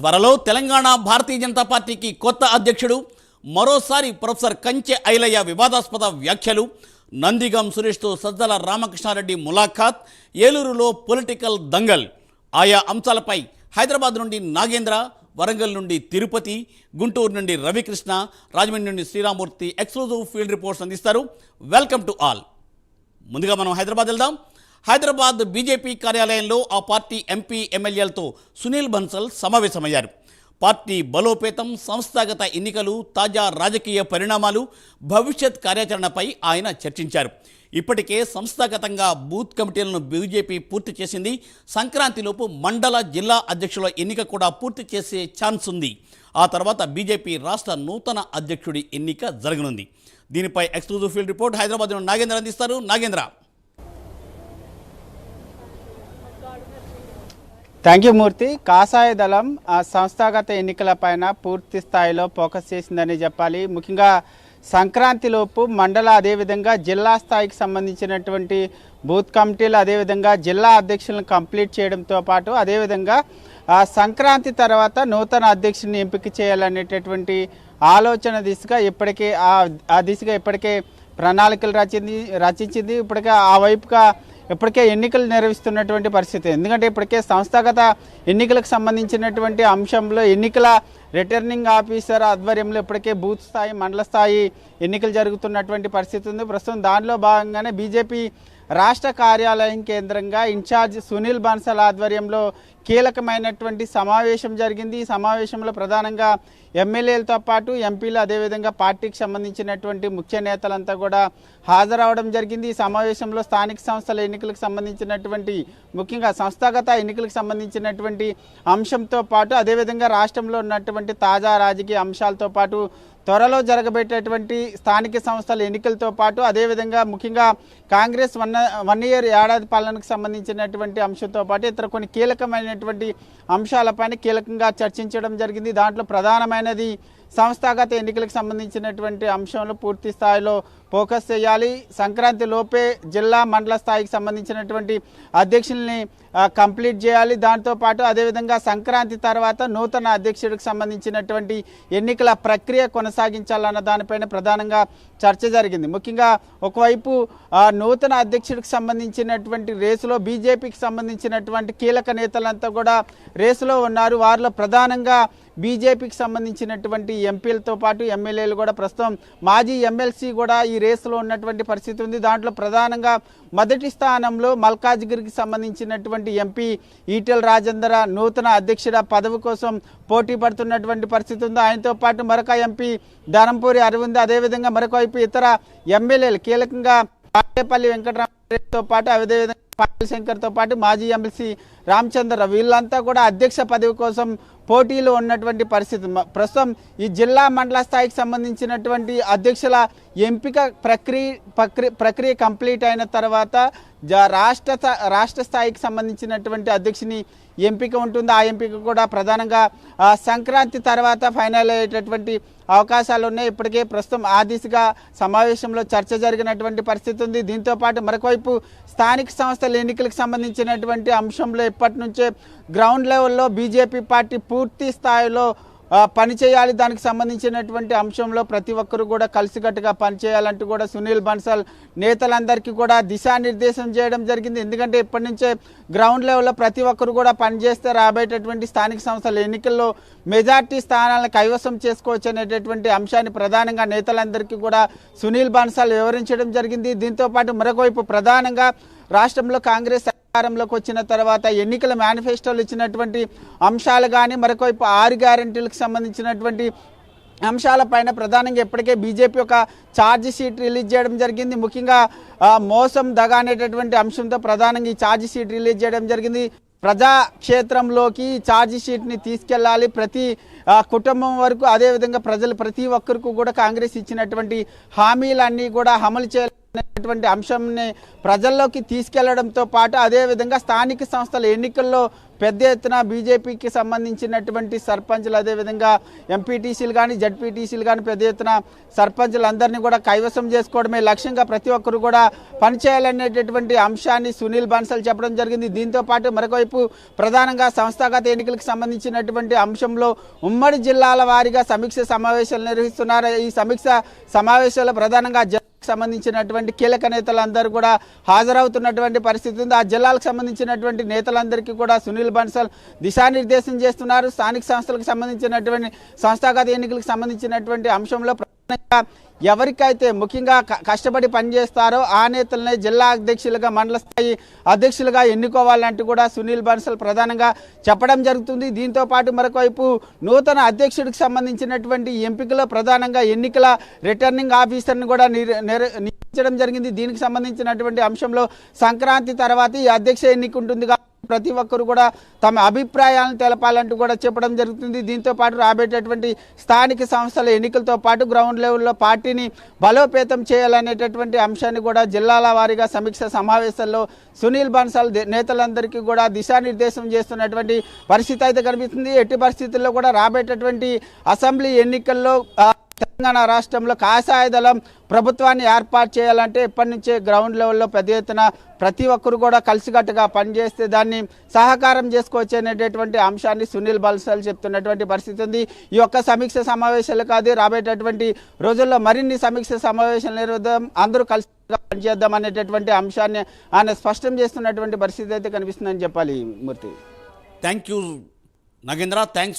త్వరలో తెలంగాణ భారతీయ జనతా పార్టీకి కొత్త అధ్యక్షుడు మరోసారి ప్రొఫెసర్ కంచె ఐలయ్య వివాదాస్పద వ్యాఖ్యలు నందిగం సురేష్తో సజ్జల రామకృష్ణారెడ్డి ములాఖాత్ ఏలూరులో పొలిటికల్ దంగల్. ఆయా అంశాలపై హైదరాబాద్ నుండి నాగేంద్ర వరంగల్ నుండి తిరుపతి గుంటూరు నుండి రవికృష్ణ రాజమండ్రి నుండి శ్రీరామూర్తి ఎక్స్క్లూజివ్ ఫీల్డ్ రిపోర్ట్స్ అందిస్తారు. Welcome to all. ముందుగా మనం హైదరాబాద్ వెళ్దాం. హైదరాబాద్ బీజేపీ కార్యాలయంలో ఆ పార్టీ ఎంపీ ఎమ్మెల్యేలతో సునీల్ బన్సల్ సమావేశమయ్యారు. పార్టీ బలోపేతం సంస్థాగత ఎన్నికలు తాజా రాజకీయ పరిణామాలు భవిష్యత్ కార్యాచరణపై ఆయన చర్చించారు. ఇప్పటికే సంస్థాగతంగా బూత్ కమిటీలను బీజేపీ పూర్తి చేసింది. సంక్రాంతిలోపు మండల జిల్లా అధ్యక్షుల ఎన్నిక కూడా పూర్తి చేసే ఛాన్స్ ఉంది. ఆ తర్వాత బీజేపీ రాష్ట్ర నూతన అధ్యక్షుడి ఎన్నిక జరగనుంది. దీనిపై exclusive field report Hyderabad Nagendra అందిస్తారు. నాగేంద్ర. Thank you Murthy. కాషాయ దళం సంస్థాగత సంస్థాగత ఎన్నికలపైన పూర్తి స్థాయిలో ఫోకస్ చేసిందని చెప్పాలి. ముఖ్యంగా సంక్రాంతిలోపు మండల అదేవిధంగా జిల్లా స్థాయికి సంబంధించినటువంటి బూత్ కమిటీలు అదేవిధంగా జిల్లా అధ్యక్షులను కంప్లీట్ చేయడంతో పాటు అదేవిధంగా ఆ సంక్రాంతి తర్వాత నూతన అధ్యక్షుని ఎంపిక చేయాలనేటటువంటి ఆలోచన దిశగా ఇప్పటికే ఆ ఆ దిశగా ఇప్పటికే ప్రణాళికలు రచింది రచించింది. ఇప్పటికే ఆ వైపుగా ఇప్పటికే ఎన్నికలు నిర్వహిస్తున్నటువంటి పరిస్థితి. ఎందుకంటే ఇప్పటికే సంస్థాగత ఎన్నికలకు సంబంధించినటువంటి అంశంలో ఎన్నికల రిటర్నింగ్ ఆఫీసర్ ఆధ్వర్యంలో ఇప్పటికే బూత్ స్థాయి మండల స్థాయి ఎన్నికలు జరుగుతున్నటువంటి పరిస్థితి ఉంది. ప్రస్తుతం దానిలో భాగంగానే బీజేపీ రాష్ట్ర కార్యాలయం కేంద్రంగా ఇన్ఛార్జ్ సునీల్ బన్సల్ ఆధ్వర్యంలో కీలకమైనటువంటి సమావేశం జరిగింది. ఈ సమావేశంలో ప్రధానంగా ఎమ్మెల్యేలతో పాటు ఎంపీలు అదేవిధంగా పార్టీకి సంబంధించినటువంటి ముఖ్య నేతలంతా కూడా హాజరవడం జరిగింది. ఈ సమావేశంలో స్థానిక సంస్థల ఎన్నికలకు సంబంధించినటువంటి ముఖ్యంగా సంస్థాగత ఎన్నికలకు సంబంధించినటువంటి అంశంతో పాటు అదేవిధంగా రాష్ట్రంలో ఉన్నటువంటి తాజా రాజకీయ అంశాలతో పాటు త్వరలో జరగబెట్టేటువంటి స్థానిక సంస్థల ఎన్నికలతో పాటు అదేవిధంగా ముఖ్యంగా కాంగ్రెస్ వన్ వన్ ఇయర్ ఏడాది పాలనకు సంబంధించినటువంటి అంశంతో పాటు ఇతర కొన్ని కీలకమైనటువంటి అంశాలపైన కీలకంగా చర్చించడం జరిగింది. దాంట్లో ప్రధానమైనది సంస్థాగత ఎన్నికలకు సంబంధించినటువంటి అంశంలో పూర్తి స్థాయిలో ఫోకస్ చేయాలి. సంక్రాంతి లోపే జిల్లా మండల స్థాయికి సంబంధించినటువంటి అధ్యక్షుల్ని కంప్లీట్ చేయాలి. దాంతోపాటు అదేవిధంగా సంక్రాంతి తర్వాత నూతన అధ్యక్షుడికి సంబంధించినటువంటి ఎన్నికల ప్రక్రియ కొనసాగించాలన్న దానిపైన ప్రధానంగా చర్చ జరిగింది. ముఖ్యంగా ఒకవైపు నూతన అధ్యక్షుడికి సంబంధించినటువంటి రేసులో బీజేపీకి సంబంధించినటువంటి కీలక నేతలంతా కూడా రేసులో ఉన్నారు. వారిలో ప్రధానంగా బీజేపీకి సంబంధించినటువంటి ఎంపీలతో పాటు ఎమ్మెల్యేలు కూడా ప్రస్తుతం మాజీ ఎమ్మెల్సీ కూడా ఈ రేసులో ఉన్నటువంటి పరిస్థితి ఉంది. దాంట్లో ప్రధానంగా మొదటి స్థానంలో మల్కాజ్గిరికి సంబంధించినటువంటి ఎంపీ ఈటెల రాజేందర్ నూతన అధ్యక్షుడ పదవి కోసం పోటీ పడుతున్నటువంటి పరిస్థితి ఉంది. ఆయనతో పాటు మరొక ఎంపీ ధనంపూరి అరవింద్ అదేవిధంగా మరొక వైపు ఇతర ఎమ్మెల్యేలు కీలకంగా పాడేపల్లి వెంకటరామరెడ్డితో పాటు అదేవిధంగా పాటిల్ శంకర్తో పాటు మాజీ ఎమ్మెల్సీ రామచంద్ర వీళ్ళంతా కూడా అధ్యక్ష పదవి కోసం పోటీలు ఉన్నటువంటి పరిస్థితి. ప్రస్తుతం ఈ జిల్లా మండల స్థాయికి సంబంధించినటువంటి అధ్యక్షుల ఎంపిక ప్రక్రియ ప్రక్రియ ప్రక్రియ కంప్లీట్ అయిన తర్వాత రాష్ట్ర రాష్ట్ర స్థాయికి సంబంధించినటువంటి అధ్యక్షుని ఎంపిక ఉంటుంది. ఆ ఎంపిక కూడా ప్రధానంగా సంక్రాంతి తర్వాత ఫైనల్ అయ్యేటటువంటి అవకాశాలు ఉన్నాయి. ఇప్పటికే ప్రస్తుతం ఆ దిశగా సమావేశంలో చర్చ జరిగినటువంటి పరిస్థితి ఉంది. దీంతో పాటు మరొకవైపు స్థానిక సంస్థల ఎన్నికలకు సంబంధించినటువంటి అంశంలో ఇప్పటి నుంచే గ్రౌండ్ లెవెల్లో బీజేపీ పార్టీ పూర్తి స్థాయిలో పనిచేయాలి దానికి సంబంధించినటువంటి అంశంలో ప్రతి ఒక్కరు కూడా కలిసికట్టుగా పనిచేయాలంటూ కూడా సునీల్ బన్సల్ నేతలందరికీ కూడా దిశానిర్దేశం చేయడం జరిగింది. ఎందుకంటే ఇప్పటి నుంచే గ్రౌండ్ లెవెల్లో ప్రతి ఒక్కరు కూడా పనిచేస్తే రాబోయేటటువంటి స్థానిక సంస్థల ఎన్నికల్లో మెజార్టీ స్థానాలను కైవసం చేసుకోవచ్చు అనేటటువంటి అంశాన్ని ప్రధానంగా నేతలందరికీ కూడా సునీల్ బన్సల్ వివరించడం జరిగింది. దీంతో పాటు మరొకవైపు ప్రధానంగా రాష్ట్రంలో కాంగ్రెస్ అధికారంలోకి వచ్చిన తర్వాత ఎన్నికల మేనిఫెస్టోలు ఇచ్చినటువంటి అంశాలు కానీ మరొకవైపు ఆరు గ్యారంటీలకు సంబంధించినటువంటి అంశాలపైన ప్రధానంగా ఇప్పటికే బీజేపీ ఒక ఛార్జ్ షీట్ రిలీజ్ చేయడం జరిగింది. ముఖ్యంగా మోసం దగ అనేటటువంటి అంశంతో ప్రధానంగా ఈ ఛార్జ్ షీట్ రిలీజ్ చేయడం జరిగింది. ప్రజాక్షేత్రంలోకి ఛార్జ్ షీట్ని తీసుకెళ్ళాలి. ప్రతి కుటుంబం వరకు అదేవిధంగా ప్రజలు ప్రతి ఒక్కరికి కూడా కాంగ్రెస్ ఇచ్చినటువంటి హామీలన్నీ కూడా అమలు అనేటువంటి అంశంని ప్రజల్లోకి తీసుకెళ్ళడంతో పాటు అదేవిధంగా స్థానిక సంస్థల ఎన్నికల్లో పెద్ద ఎత్తున బీజేపీకి సంబంధించినటువంటి సర్పంచ్లు అదేవిధంగా ఎంపీటీసీలు కానీ జడ్పీటీసీలు కానీ పెద్ద ఎత్తున సర్పంచ్లందరినీ కూడా కైవసం చేసుకోవడమే లక్ష్యంగా ప్రతి ఒక్కరు కూడా పనిచేయాలనేటటువంటి అంశాన్ని సునీల్ బన్సల్ చెప్పడం జరిగింది. దీంతో పాటు మరొకవైపు ప్రధానంగా సంస్థాగత ఎన్నికలకు సంబంధించినటువంటి అంశంలో ఉమ్మడి జిల్లాల వారీగా సమీక్ష సమావేశాలు నిర్వహిస్తున్నారు. ఈ సమీక్ష సమావేశాల్లో ప్రధానంగా సంబంధించినటువంటి కీలక నేతలందరూ కూడా హాజరవుతున్నటువంటి పరిస్థితి ఉంది. ఆ జిల్లాలకు సంబంధించినటువంటి నేతలందరికీ కూడా సునీల్ బన్సల్ దిశానిర్దేశం చేస్తున్నారు. స్థానిక సంస్థలకు సంబంధించినటువంటి సంస్థాగత ఎన్నికలకు సంబంధించినటువంటి అంశంలో ఎవరికైతే ముఖ్యంగా కష్టపడి పనిచేస్తారో ఆ నేతలనే జిల్లా అధ్యక్షులుగా మండల స్థాయి అధ్యక్షులుగా ఎన్నుకోవాలంటూ కూడా సునీల్ బన్సల్ ప్రధానంగా చెప్పడం జరుగుతుంది. దీంతో పాటు మరొకవైపు నూతన అధ్యక్షుడికి సంబంధించినటువంటి ఎంపికలో ప్రధానంగా ఎన్నికల రిటర్నింగ్ ఆఫీసర్ని కూడా నిర్- జరిగింది. దీనికి సంబంధించినటువంటి అంశంలో సంక్రాంతి తర్వాత ఈ అధ్యక్ష ఎన్నిక ఉంటుంది కాబట్టి ప్రతి ఒక్కరు కూడా తమ అభిప్రాయాలను తెలపాలంటూ కూడా చెప్పడం జరుగుతుంది. దీంతో పాటు రాబేటటువంటి స్థానిక సంస్థల ఎన్నికలతో పాటు గ్రౌండ్ లెవెల్లో పార్టీని బలోపేతం చేయాలనేటటువంటి అంశాన్ని కూడా జిల్లాల వారీగా సమీక్ష సమావేశాల్లో సునీల్ బన్సాల్ దే- నేతలందరికీ కూడా దిశానిర్దేశం చేస్తున్నటువంటి పరిస్థితి అయితే కనిపిస్తుంది. ఎట్టి పరిస్థితుల్లో కూడా రాబేటటువంటి అసెంబ్లీ ఎన్నికల్లో తెలంగాణ రాష్ట్రంలో కాషాయ దళం ప్రభుత్వాన్ని ఏర్పాటు చేయాలంటే ఇప్పటి నుంచే గ్రౌండ్ లెవెల్లో పెద్ద ఎత్తున ప్రతి ఒక్కరు కూడా కలిసికట్టుగా పనిచేస్తే దాన్ని సహకారం చేసుకోవచ్చు అనేటటువంటి అంశాన్ని సునీల్ బల్సల్ చెప్తున్నటువంటి పరిస్థితి ఉంది. ఈ యొక్క సమీక్ష సమావేశాలు కాదు రాబోయేటటువంటి రోజుల్లో మరిన్ని సమీక్ష సమావేశాలు నిర్వహిద్దాం అందరూ కలిసి పనిచేద్దాం అనేటటువంటి అంశాన్ని ఆయన స్పష్టం చేస్తున్నటువంటి పరిస్థితి అయితే కనిపిస్తుందని చెప్పాలి Murthy. Thank you Nagendra. Thanks